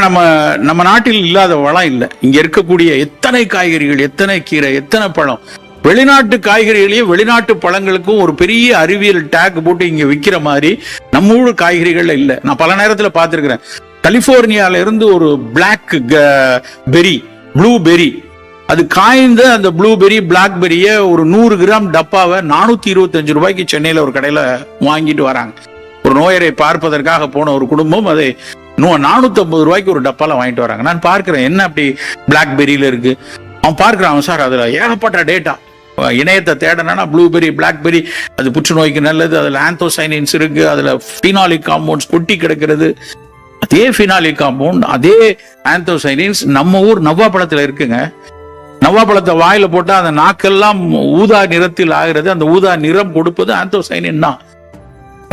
நம்ம நம்ம நாட்டில் இல்லாத வளம் இல்லை. இங்க இருக்கக்கூடிய எத்தனை காய்கறிகள் எத்தனை கீரை எத்தனை பழம். வெளிநாட்டு காய்கறிகளையும் வெளிநாட்டு பழங்களுக்கும் ஒரு பெரிய அறிவியல் டேக் போட்டு இங்க விக்கிற மாதிரி நம்ம ஊர் காய்கறிகள்ல இல்லை. நான் பல நேரத்துல பார்த்திருக்கிறேன். கலிபோர்னியால இருந்து ஒரு பிளாக் பெரி ப்ளூ பெரி அது காய்ந்த அந்த ப்ளூபெரி பிளாக்பெரிய ஒரு நூறு கிராம் டப்பாவை நானூத்தி இருபத்தஞ்சு ரூபாய்க்கு சென்னையில ஒரு கடையில வாங்கிட்டு வராங்க. ஒரு நோயரை பார்ப்பதற்காக போன ஒரு குடும்பம் அதை நானூத்தி ரூபாய்க்கு ஒரு டப்பாலாம் வாங்கிட்டு வராங்க. நான் பார்க்கிறேன் என்ன அப்படி பிளாக்பெரியில இருக்கு? அவன் பார்க்கிறான் சார் அதுல ஏகப்பட்ட டேட்டா இணையத்தை தேடனா ப்ளூபெரி பிளாக்பெரி அது புற்றுநோய்க்கு நல்லது அதுல ஆந்தோசைனின்ஸ் இருக்கு அதுல ஃபினாலிக் காம்பவுண்ட்ஸ் கொட்டி கிடக்கிறது. அதே ஃபினாலிக் காம்பவுண்ட் அதே ஆந்தோசைனின்ஸ் நம்ம ஊர் நவ்வாப்பழத்துல இருக்குங்க. நவ்வாப்பழத்தை வாயில போட்டா அந்த நாக்கெல்லாம் ஊதா நிறத்தில் ஆகிறது அந்த ஊதா நிறம் கொடுப்பது ஆந்தோசைனின் தான்.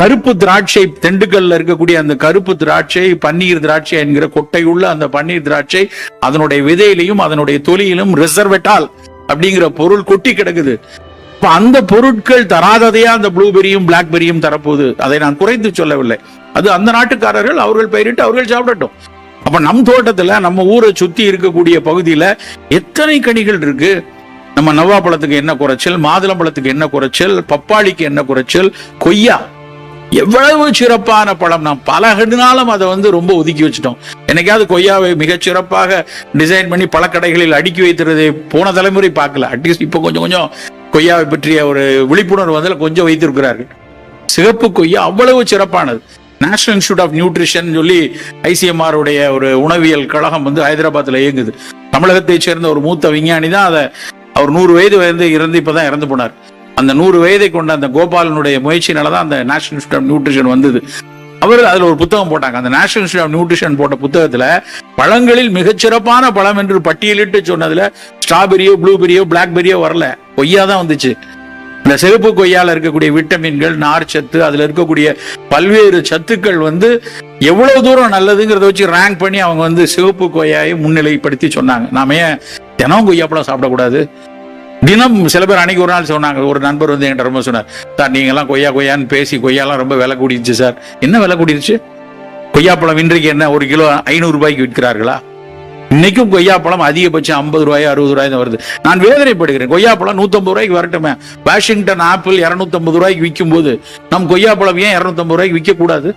கருப்பு திராட்சை திண்டுக்கல்ல இருக்கக்கூடிய அந்த கருப்பு திராட்சை பன்னீர் திராட்சை என்கிற கொட்டையுள்ள அந்த பன்னீர் திராட்சை அதனுடைய விதையிலையும் அதனுடைய தொலியிலும் ரிசர்வெட்டால் அப்படிங்கிற பொருள் கொட்டி கிடக்குது. இப்ப அந்த பொருட்கள் தராததையா அந்த ப்ளூபெரியும் பிளாக்பெரியும் தரப்போகுது. அதை நான் குறைத்து சொல்லவில்லை. அது அந்த நாட்டுக்காரர்கள் அவர்கள் பயிரிட்டு அவர்கள் சாப்பிடட்டும். அப்ப நம் தோட்டத்துல நம்ம ஊரை சுத்தி இருக்கக்கூடிய பகுதியில எத்தனை கனிகள் இருக்கு? நம்ம நவ்வாப்பழத்துக்கு என்ன குறைச்சல் மாதுளம்பழத்துக்கு என்ன குறைச்சல் பப்பாளிக்கு என்ன குறைச்சல் கொய்யா எவ்வளவு சிறப்பான பழம் நாம் பல நாளும் அதை வந்து ரொம்ப ஒதுக்கி வச்சுட்டோம். என்னைக்காவது கொய்யாவை மிகச் சிறப்பாக டிசைன் பண்ணி பழக்கடைகளில் அடுக்கி வைத்திருந்ததை போன தலைமுறை பார்க்கல. அட்லீஸ்ட் இப்போ கொஞ்சம் கொஞ்சம் கொய்யாவை பற்றிய ஒரு விழிப்புணர்வு வந்து கொஞ்சம் வைத்திருக்கிறார்கள். சிகப்பு கொய்யா அவ்வளவு சிறப்பானது. நேஷனல் இன்ஸ்டியூட் ஆஃப் நியூட்ரிஷன் சொல்லி ஐசிஎம்ஆர் உடைய ஒரு உணவியல் கழகம் வந்து ஹைதராபாத்தில் இயங்குது. தமிழகத்தை சேர்ந்த ஒரு மூத்த விஞ்ஞானி தான் அதை அவர் நூறு வயது வயது இறந்து இப்பதான் இறந்து போனார். அந்த நூறு வயதை கொண்ட அந்த கோபாலனுடைய முயற்சினால தான் அந்த நேஷனல் இன்ஸ்டியூட் ஆஃப் நியூட்ரிஷன் வந்தது. அவர் அதுல ஒரு புத்தகம் போட்டாங்க. அந்த நேஷனல் இன்ஸ்டியூட் ஆஃப் நியூட்ரிஷன் போட்ட புத்தகத்துல பழங்களில் மிகச்சிறப்பான பழம் என்று பட்டியலிட்டு சொன்னதுல ஸ்ட்ராபெரியோ ப்ளூபெரியோ பிளாக்பெரியோ வரல. கொய்யா தான் வந்துச்சு. இந்த சிவப்பு கொய்யால இருக்கக்கூடிய விட்டமின்கள் நார் சத்து அதுல இருக்கக்கூடிய பல்வேறு சத்துக்கள் வந்து எவ்வளவு தூரம் நல்லதுங்கிறத வச்சு ரேங்க் பண்ணி அவங்க வந்து சிவப்பு கொய்யாயை முன்னிலைப்படுத்தி சொன்னாங்க. நாம ஏன் தினம் கொய்யாப்பழம் சாப்பிடக்கூடாது? தினம் சில பேர் அன்னைக்கு ஒரு நாள் சொன்னாங்க ஒரு நண்பர் வந்து என்கிட்ட ரொம்ப சொன்னார் சார் நீங்கள்லாம் கொய்யா கொய்யான்னு பேசி கொய்யாலாம் ரொம்ப விலை கூடிடுச்சு சார். என்ன விலை கூடிடுச்சு? கொய்யாப்பழம் இன்றைக்கு என்ன ஒரு கிலோ ஐநூறு ரூபாய்க்கு விற்கிறார்களா? இன்னைக்கும் கொய்யாப்பழம் அதிகபட்சம் ஐம்பது ரூபாய் அறுபது ரூபாய் தான் வருது. நான் வேதனைப்படுகிறேன். கொய்யாப்பழம் நூத்தம்பது ரூபாய்க்கு வரட்டுமே. வாஷிங்டன் ஆப்பிள் இரநூத்தம்பது ரூபாய்க்கு விற்கும் போது நம் கொய்யாப்பழம் ஏன் இரநூத்தம்பது ரூபாய்க்கு விற்கக்கூடாது